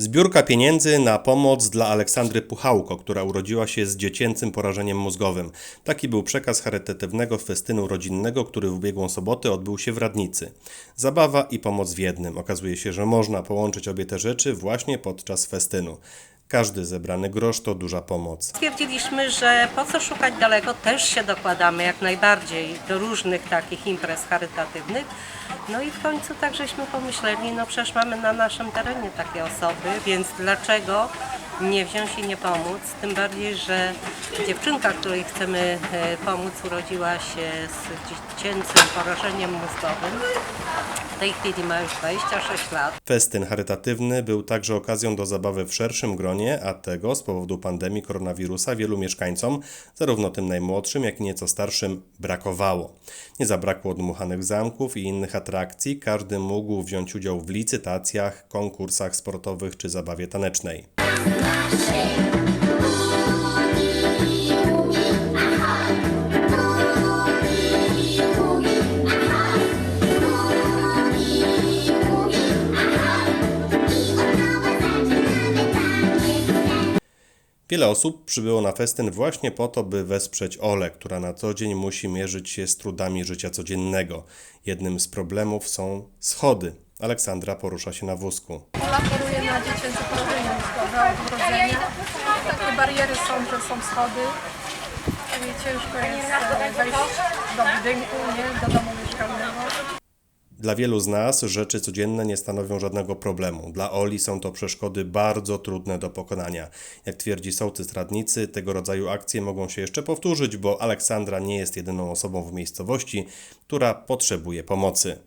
Zbiórka pieniędzy na pomoc dla Aleksandry Puchałko, która urodziła się z dziecięcym porażeniem mózgowym. Taki był przekaz charytatywnego festynu rodzinnego, który w ubiegłą sobotę odbył się w Radnicy. Zabawa i pomoc w jednym. Okazuje się, że można połączyć obie te rzeczy właśnie podczas festynu. Każdy zebrany grosz to duża pomoc. Stwierdziliśmy, że po co szukać daleko, też się dokładamy jak najbardziej do różnych takich imprez charytatywnych. No i w końcu tak żeśmy pomyśleli, no przecież mamy na naszym terenie takie osoby, więc dlaczego nie wziąć i nie pomóc? Tym bardziej, że dziewczynka, której chcemy e, pomóc, urodziła się z dziecięcym porażeniem mózgowym. W tej chwili ma już 26 lat. Festyn charytatywny był także okazją do zabawy w szerszym gronie, a tego z powodu pandemii koronawirusa wielu mieszkańcom, zarówno tym najmłodszym, jak i nieco starszym, brakowało. Nie zabrakło dmuchanych zamków i innych atrakcji, każdy mógł wziąć udział w licytacjach, konkursach sportowych czy zabawie tanecznej. Wiele osób przybyło na festyn właśnie po to, by wesprzeć Olę, która na co dzień musi mierzyć się z trudami życia codziennego. Jednym z problemów są schody. Aleksandra porusza się na wózku. Ola na dziecięce urodzenia. Takie bariery są, że są schody. I ciężko jest wejść do budynku, nie, do domu mieszkalnego. Dla wielu z nas rzeczy codzienne nie stanowią żadnego problemu. Dla Oli są to przeszkody bardzo trudne do pokonania. Jak twierdzi sołtys radnicy, tego rodzaju akcje mogą się jeszcze powtórzyć, bo Aleksandra nie jest jedyną osobą w miejscowości, która potrzebuje pomocy.